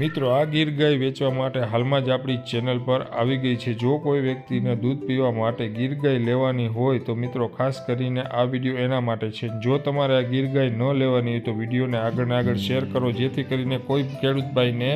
મિત્રો, આ ગીર ગાય વેચવા માટે હાલમાં જ આપણી ચેનલ પર આવી ગઈ છે. જો કોઈ વ્યક્તિને દૂધ પીવા માટે ગીર ગાય લેવાની હોય તો મિત્રો, ખાસ કરીને આ વીડિયો એના માટે છે. જો તમારે આ ગીર ગાય ન લેવાની હોય તો વિડીયોને આગળ ને આગળ શેર કરો. જેથી કરીને કોઈ ખેડૂતભાઈને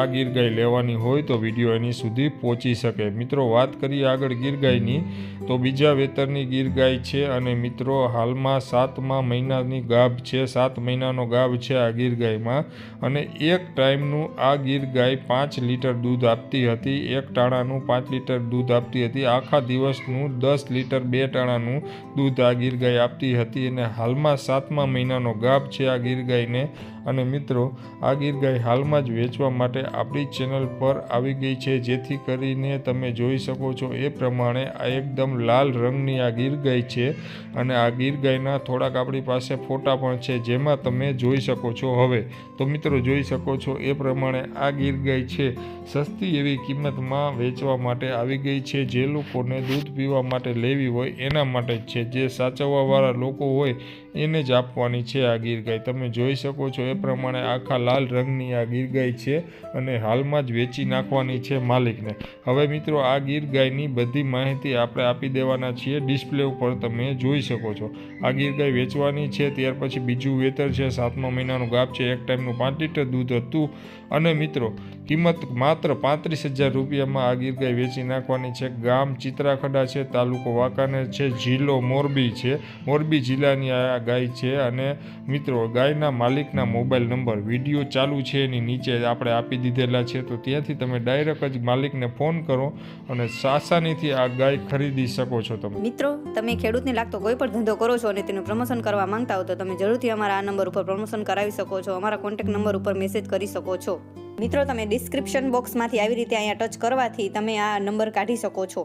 આ ગીર ગાય લેવાની હોય તો વીડિયો એની સુધી પહોંચી શકે. મિત્રો, વાત કરીએ આગળ ગીર ગાયની, તો બીજા વેતરની ગીર ગાય છે અને મિત્રો, હાલમાં સાતમા મહિનાની ગાભ છે. સાત મહિનાનો ગાભ છે આ ગીર ગાયમાં અને એક ટાઈમનું આ ગીર ગાય પાંચ લીટર દૂધ આપતી હતી, એક ટાણાનું પાંચ લીટર દૂધ આપતી હતી, આખા દિવસનું દસ લીટર બે ટાણાનું દૂધ આ ગીર ગાય આપતી હતી અને હાલમાં સાતમા મહિનાનો ગાભ છે આ ગીર ગાયને અને મિત્રો, આ ગીર ગાય હાલમાં જ વેચવા માટે આપણી ચેનલ પર આવી ગઈ છે. જેથી કરીને તમે જોઈ શકો છો, એ પ્રમાણે આ એકદમ લાલ રંગની આ ગીર ગાય છે અને આ ગીર ગાયના થોડાક આપણી પાસે ફોટા પણ છે, જેમાં તમે જોઈ શકો છો. હવે, તો મિત્રો, જોઈ શકો છો, એ પ્રમાણે આ ગીર ગાય છે. સસ્તી એવી કિંમતમાં વેચવા માટે આવી ગઈ છે. જે લોકોને દૂધ પીવા માટે લેવી હોય એના માટે જ છે. જે સાચવવાવાળા લોકો હોય એને જ આપવાની છે આ ગીર ગાય તમે જોઈ શકો છો એ પ્રમાણે આખા લાલ રંગની આ ગીર ગાય છે અને હાલમાં જ વેચી નાખવાની છે માલિકને. હવે મિત્રો, આ ગીર ગાયની બધી માહિતી આપણે આપી દેવાના છીએ ડિસ્પ્લે ઉપર. તમે જોઈ શકો છો. આ ગીર ગાય વેચવાની છે, ત્યાર પછી બીજું વેતર છે, સાતમા મહિનાનું ગાપ છે, એક ટાઈમનું પાંચ લીટર દૂધ હતું. અને મિત્રો, કિંમત માત્ર પાંત્રીસ હજાર રૂપિયામાં આ ગીર ગાય વેચી નાખવાની છે. ગામ ચિત્રાખડા છે, તાલુકો વાંકાનેર છે, જિલ્લો મોરબી છે. મોરબી જિલ્લાની આ ગાય છે અને મિત્રો, ગાયના માલિકના મોબાઈલ નંબર, વીડિયો ચાલુ છે એની નીચે આપણે આપી દીધેલા છે, તો ત્યાંથી તમે ડાયરેક્ટ જ માલિકને ફોન કરો અને આસાનીથી આ ગાય ખરીદી શકો છો તમે. મિત્રો, તમે ખેડૂતને લાગતો કોઈ પણ ધંધો કરો છો અને તેનું પ્રમોશન કરવા માંગતા હો તો તમે જરૂરથી અમારા આ નંબર ઉપર પ્રમોશન કરાવી શકો છો, અમારા કોન્ટેક્ટ નંબર ઉપર મેસેજ કરી શકો છો. મિત્રો, તમે ડિસ્ક્રિપ્શન બોક્સમાંથી આવી રીતે અહીંયા ટચ કરવાથી તમે આ નંબર કાઢી શકો છો.